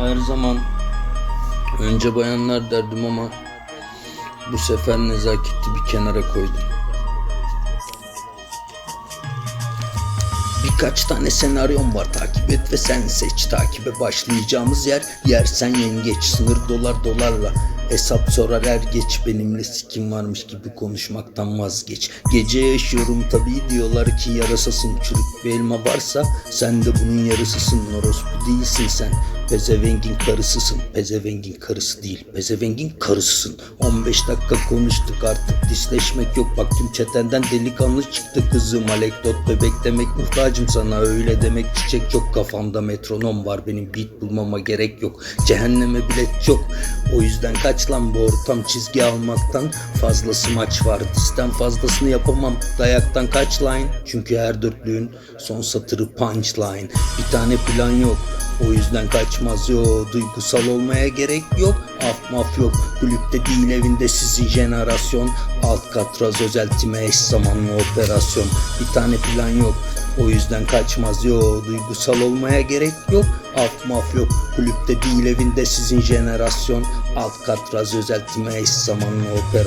Her zaman önce bayanlar derdim ama bu sefer nezaketi bir kenara koydum. Birkaç tane senaryom var takip et ve sen seç. Takibe başlayacağımız yer yersen yengeç. Sınır dolar dolarla Hesap sorar er geç. Benimle sikim varmış gibi konuşmaktan vazgeç. Gece yaşıyorum tabii diyorlar ki yarasasın. Çürük bir elma varsa sen de bunun yarısısın Orospu değilsin sen Pezevengin karısısın. Pezevengin karısı değil. Pezevengin karısısın. 15 dakika konuştuk artık. Disleşmek yok. Bak tüm çetenden delikanlı çıktı kızım. Alekdot bebek demek muhtacım sana. Öyle demek çiçek çok. Kafamda metronom var. Benim beat bulmama gerek yok. Cehenneme bilet yok. O yüzden kaç lan bu ortam çizgi almaktan? Fazlası maç var. Disten fazlasını yapamam. Dayaktan kaç line? Çünkü her dörtlüğün son satırı punchline. Bir tane plan yok. O yüzden kaçmaz yo Duygusal olmaya gerek yok. Af maf yok. Kulüpte değil evinde sizin jenerasyon. Alt katraz özel time eş zamanlı operasyon. Bir tane plan yok. O yüzden kaçmaz. Yo Duygusal olmaya gerek yok. Af maf yok. Kulüpte değil evinde sizin jenerasyon. Alt katraz özel time eş zamanlı operasyon